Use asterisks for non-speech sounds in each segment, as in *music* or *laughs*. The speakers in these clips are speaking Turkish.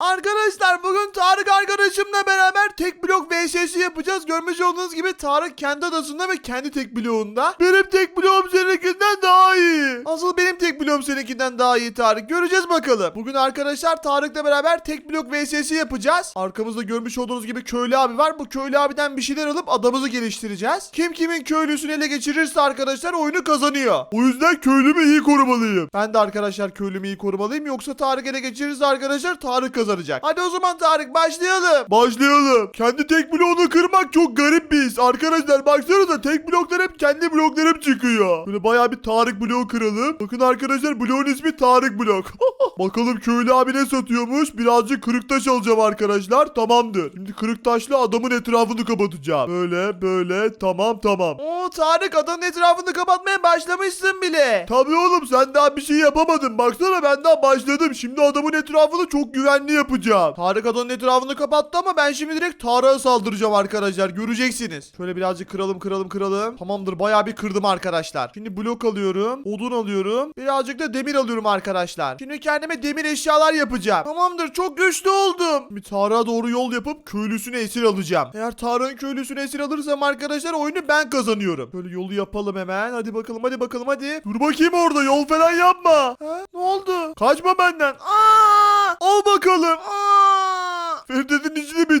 Arkadaşlar bugün Tarık arkadaşımla beraber tek blok VS'si yapacağız. Görmüş olduğunuz gibi Tarık kendi adasında ve kendi tek bloğunda. Benim tek bloğum seninkinden daha iyi. Asıl benim tek bloğum seninkinden daha iyi Tarık. Göreceğiz bakalım. Bugün arkadaşlar Tarık'la beraber tek blok VS'si yapacağız. Arkamızda görmüş olduğunuz gibi köylü abi var. Bu köylü abiden bir şeyler alıp adamızı geliştireceğiz. Kim kimin köylüsünü ele geçirirse arkadaşlar oyunu kazanıyor. O yüzden köylümü iyi korumalıyım. Ben de arkadaşlar köylümü iyi korumalıyım. Yoksa Tarık ele geçirirse arkadaşlar Tarık kazanacak. Hadi o zaman Tarık başlayalım. Başlayalım. Kendi tek bloğunu kırmak çok garip bir his. Arkadaşlar baksanıza tek bloklar hep kendi bloklarım çıkıyor. Böyle bayağı bir Tarık bloğu kıralım. Bakın arkadaşlar bloğun ismi Tarık blok. *laughs* Bakalım köylü abi ne satıyormuş. Birazcık kırık taş alacağım arkadaşlar. Tamamdır. Şimdi kırık taşla adamın etrafını kapatacağım. Böyle böyle tamam tamam. Oo Tarık adanın etrafını kapatmaya başlamışsın bile. Tabii oğlum sen daha bir şey yapamadın. Baksana ben daha başladım. Şimdi adamın etrafını çok güvenli yapacağım. Tarık adanın etrafını kapattı ama ben şimdi direkt Tarık'a saldıracağım arkadaşlar. Göreceksiniz. Şöyle birazcık kıralım kıralım kıralım. Tamamdır bayağı bir kırdım arkadaşlar. Şimdi blok alıyorum. Odun alıyorum. Birazcık da demir alıyorum arkadaşlar. Şimdi kendime demir eşyalar yapacağım. Tamamdır çok güçlü oldum. Bir Tarık'a doğru yol yapıp köylüsünü esir alacağım. Eğer Tarık'ın köylüsünü esir alırsam arkadaşlar oyunu ben kazanıyorum. Böyle yolu yapalım hemen. Hadi bakalım hadi bakalım hadi. Dur bakayım orada yol falan yapma. Ha? Ne oldu? Kaçma benden. Aa! Al bakalım. Aa! Feridet'in işini bitirdim.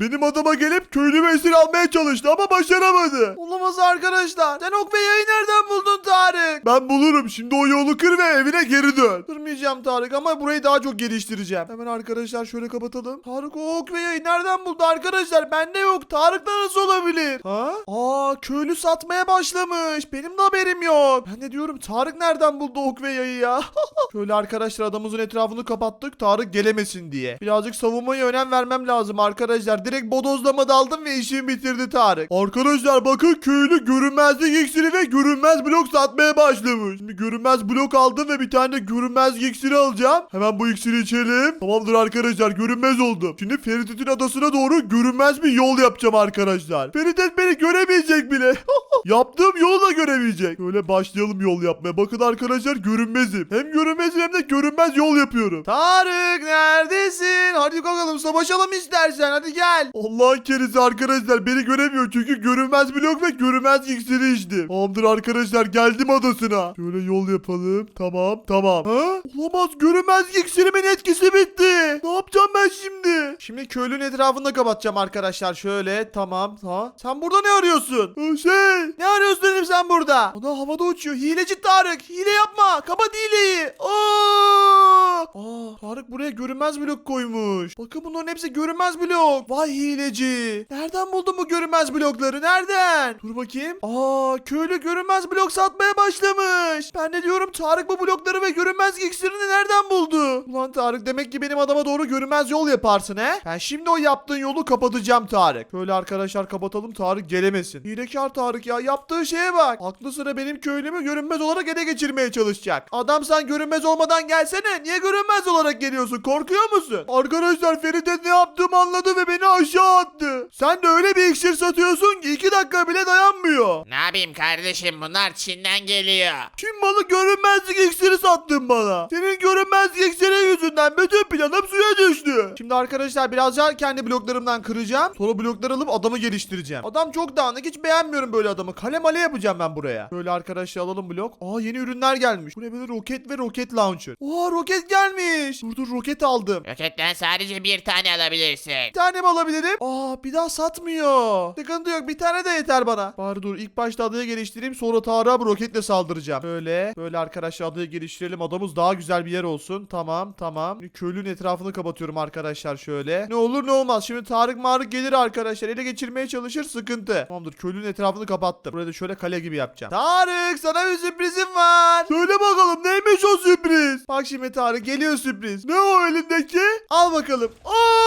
Benim adama gelip köylümü esir almaya çalıştı ama başaramadı. Olamaz arkadaşlar. Sen ok ve yayı nereden buldun Tarık? Ben bulurum. Şimdi o yolu kır ve evine geri dön. Kırmayacağım Tarık ama burayı daha çok geliştireceğim. Hemen arkadaşlar şöyle kapatalım. Tarık o ok ve yayı nereden buldu arkadaşlar? Bende yok. Tarık'ta nasıl olabilir? Ha? Aa köylü satmaya başlamış. Benim de haberim yok. Ben de diyorum Tarık nereden buldu ok ve yayı ya? *laughs* Şöyle arkadaşlar adamımızın etrafını kapattık. Tarık gelemesin diye. Birazcık savunmaya önem vermem lazım arkadaşlar. Direkt bodozlama daldım ve işimi bitirdi Tarık. Arkadaşlar bakın köylü görünmezlik iksiri ve görünmez blok satmaya başlamış. Şimdi görünmez blok aldım ve bir tane de görünmez iksiri alacağım. Hemen bu iksiri içelim. Tamamdır arkadaşlar görünmez oldum. Şimdi Feridet'in adasına doğru görünmez bir yol yapacağım arkadaşlar. Feridet beni göremeyecek bile. *laughs* Yaptığım yolu da göremeyecek. Böyle başlayalım yol yapmaya. Bakın arkadaşlar görünmezim. Hem görünmezim hem de görünmez yol yapıyorum. Tarık neredesin? Hadi bakalım savaşalım istersen. Hadi gel. Allah'ın kerisi arkadaşlar beni göremiyor. Çünkü görünmez blok ve görünmez iksiri içtim. Tamamdır arkadaşlar geldim adasına. Şöyle yol yapalım. Tamam tamam. Ha? Olamaz görünmez iksirimin etkisi bitti. Ne yapacağım ben şimdi? Şimdi köylünün etrafını kapatacağım arkadaşlar. Şöyle tamam. Ha? Sen burada ne arıyorsun? Ee, Şey. Ne arıyorsun dedim sen burada? Ana havada uçuyor. Hileci Tarık. Hile yapma. Kapat hileyi. Aa! Aa, Tarık buraya görünmez blok koymuş. Bakın bunların hepsi görünmez blok. Vay hileci. Nereden buldun bu görünmez blokları? Nereden? Dur bakayım. Aa, köylü görünmez blok satmaya başlamış. Ben de diyorum Tarık bu blokları ve görünmez iksirini nereden buldu? Ulan Tarık demek ki benim adama doğru görünmez yol yaparsın he? Ben şimdi o yaptığın yolu kapatacağım Tarık. Şöyle arkadaşlar kapatalım Tarık gelemesin. Hilekar Tarık ya yaptığı şeye bak. Aklı sıra benim köylümü görünmez olarak ele geçirmeye çalışacak. Adam sen görünmez olmadan gelsene. Niye görünmez olarak geliyorsun? Korkuyor musun? Arkadaşlar Feride ne yaptığımı anladı ve beni aşağı attı. Sen de öyle bir iksir satıyorsun ki iki dakika bile dayanmıyor. Ne yapayım kardeşim bunlar Çin'den geliyor. Çin malı görünmezlik iksiri sattın bana. Senin görünmezlik iksiri yüzünden bütün planım suya düştü. Şimdi arkadaşlar biraz daha kendi bloklarımdan kıracağım. Sonra bloklar alıp adamı geliştireceğim. Adam çok dağınık hiç beğenmiyorum böyle adamı. Kale male yapacağım ben buraya. Böyle arkadaşlar alalım blok. Aa yeni ürünler gelmiş. Bu ne böyle roket ve roket launcher. Aa roket gelmiş. Dur dur roket aldım. Roketten sadece bir tane alabilirsin. Bir tane mi alabilirim? Aa bir daha satmıyor. Sıkıntı yok bir tane de yeter bana. Bari dur ilk başta adayı geliştireyim sonra Tarık'a bu roketle saldıracağım. Böyle böyle arkadaşlar adayı geliştirelim adamız daha güzel bir yer olsun. Tamam tamam. Köylünün etrafını kapatıyorum arkadaşlar şöyle. Ne olur ne olmaz şimdi Tarık Marık gelir arkadaşlar ele geçirmeye çalışır sıkıntı. Tamamdır köylünün etrafını kapattım. Buraya da şöyle kale gibi yapacağım. Tarık sana bir sürprizim var. Söyle bakalım neymiş o sürpriz? Bak şimdi Tarık geliyor sürpriz. Ne o elindeki? Al bakalım. Aa!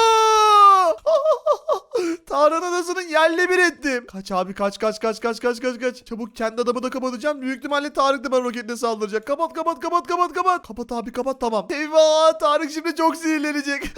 Tarık'ın adasını yerle bir ettim. Kaç abi kaç kaç kaç kaç kaç kaç kaç. Çabuk kendi adamı da kapatacağım. Büyük ihtimalle Tarık da bana roketle saldıracak. Kapat kapat kapat kapat kapat. Kapat abi kapat tamam. Eyvah Tarık şimdi çok sinirlenecek. *laughs*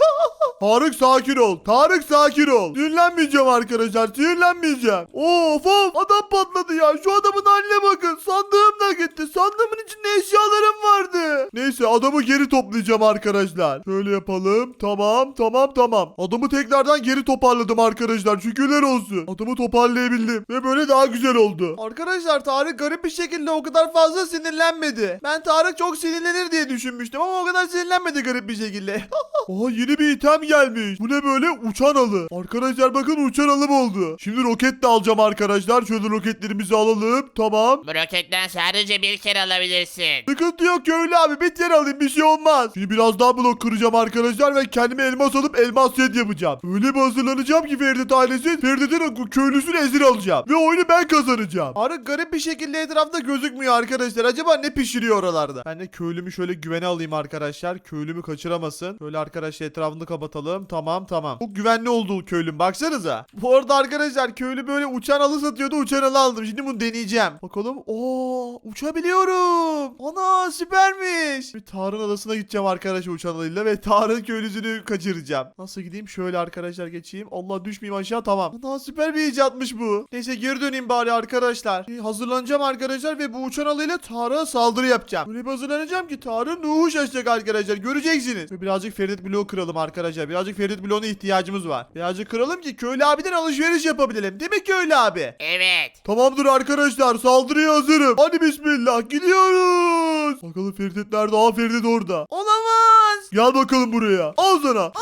Tarık sakin ol. Tarık sakin ol. Sinirlenmeyeceğim arkadaşlar. Sinirlenmeyeceğim. Of of adam patladı ya. Şu adamın haline bakın. Sandığım da gitti. Sandığımın içinde eşyalarım vardı. Neyse adamı geri toplayacağım arkadaşlar. Şöyle yapalım. Tamam tamam tamam. Adamı tekrardan geri toparladım arkadaşlar. Şükürler olsun. Adamı toparlayabildim. Ve böyle daha güzel oldu. Arkadaşlar Tarık garip bir şekilde o kadar fazla sinirlenmedi. Ben Tarık çok sinirlenir diye düşünmüştüm ama o kadar sinirlenmedi garip bir şekilde. *laughs* Oha yeni bir item gelmiş. Bu ne böyle? Uçan alı. Arkadaşlar bakın uçan alım oldu. Şimdi roket de alacağım arkadaşlar. Şöyle roketlerimizi alalım. Tamam. Bu roketten sadece bir kere alabilirsin. Sıkıntı yok köylü abi. Bir kere alayım bir şey olmaz. Şimdi biraz daha blok kıracağım arkadaşlar ve kendime elmas alıp elmas set yapacağım. Öyle bir hazırlanacağım ki Ferdet ailesi Ferdet'in köylüsünü ezir alacağım. Ve oyunu ben kazanacağım. Arık garip bir şekilde etrafta gözükmüyor arkadaşlar. Acaba ne pişiriyor oralarda? Ben de köylümü şöyle güvene alayım arkadaşlar. Köylümü kaçıramasın. Böyle arkadaşlar etrafını kapatalım. Tamam tamam. Çok güvenli oldu köylüm. Baksanıza. Bu arada arkadaşlar köylü böyle uçan alı satıyordu. Uçan alı aldım. Şimdi bunu deneyeceğim. Bakalım. Oo uçabiliyorum. Ana süpermiş. Bir Tarık'ın adasına gideceğim arkadaşlar uçan alıyla ve Tarık'ın köylüsünü kaçıracağım. Nasıl gideyim? Şöyle arkadaşlar geçeyim. Allah düşmeyeyim aşağı tamam. Ana süper bir icatmış bu. Neyse geri döneyim bari arkadaşlar. Ee, hazırlanacağım arkadaşlar ve bu uçan alıyla Tarık'a saldırı yapacağım. Böyle bir hazırlanacağım ki Tarık'ın ruhu şaşacak arkadaşlar. Göreceksiniz. Ve birazcık Ferit bloğu kıralım arkadaşlar. Birazcık Ferit bloğuna ihtiyacımız var. Birazcık kıralım ki köylü abiden alışveriş yapabilelim. Değil mi köylü abi? Evet. Tamamdır arkadaşlar saldırıya hazırım. Hadi bismillah gidiyoruz. Bakalım Ferit nerede? Aa Ferit orada. Olamaz. Gel bakalım buraya. Al sana.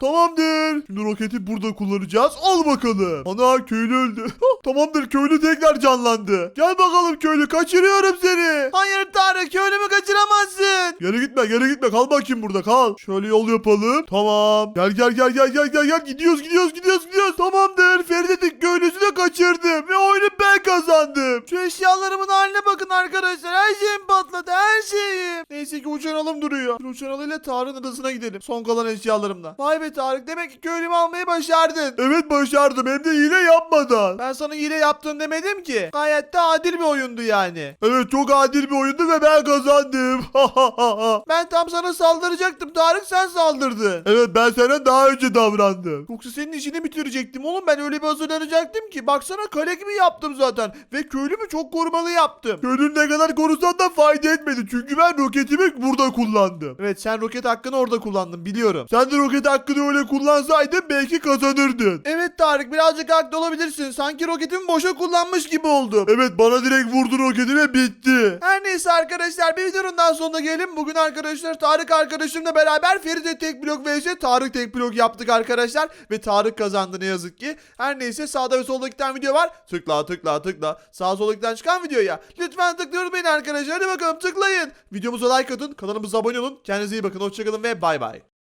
Tamamdır. Şimdi roketi burada kullanacağız. Al bakalım. Ana köylü öldü. *laughs* Tamamdır köylü tekrar canlandı. Gel bakalım köylü kaçırıyorum seni. Hayır Tarık köylümü kaçıramazsın. Geri gitme geri gitme kal bakayım burada kal. Şöyle yol yapalım. Tamam. Gel gel gel gel gel gel gel. Gidiyoruz gidiyoruz gidiyoruz gidiyoruz. Tamamdır. Feridet'in köylüsünü kaçırdım. Ve oyunu ben kazandım. Şu eşyalarımın haline bakın arkadaşlar. Her şeyim patladı her şeyim. Neyse ki uçan alım duruyor. Uçan alıyla Tarık'ın adasına gidelim. Son kalan eşyalarımla. Vay be Tarık demek ki köylümü almayı başardın. Evet başardım hem de hile yapmadan. Ben sana hile yaptın demedim ki. Gayet de adil bir oyundu yani. Evet çok adil bir oyundu ve ben kazandım. *laughs* ben tam sana saldıracaktım. Tarık sen saldırdın. Evet ben sana daha önce davrandım. Yoksa senin işini bitirecektim oğlum. Ben öyle bir hazırlanacaktım ki. Baksana kale gibi yaptım zaten. Ve köylümü çok korumalı yaptım. Köylünü ne kadar korusan da fayda etmedi. Çünkü ben roketimi burada kullandım. Evet sen roket hakkını orada kullandın biliyorum. Sen de roket hakkını öyle kullansaydın belki kazanırdın. Evet Tarık birazcık haklı olabilirsin. Sanki roketimi boşa kullanmış gibi oldum. Evet bana direkt vurdu roketi ve bitti. Her neyse arkadaşlar bir videonun sonuna gelelim. Bugün arkadaşlar Tarık arkadaşımla beraber Feride tek blok vs Tarık tek blok yaptık arkadaşlar. Ve Tarık kazandı ne yazık ki. Her neyse sağda ve solda tane video var. Tıkla tıkla tıkla. Sağ solda çıkan videoya. Lütfen tıklıyoruz beni arkadaşlar. Hadi bakalım tıklayın. Videomuza like atın. Kanalımıza abone olun. Kendinize iyi bakın. Hoşçakalın ve bay bay.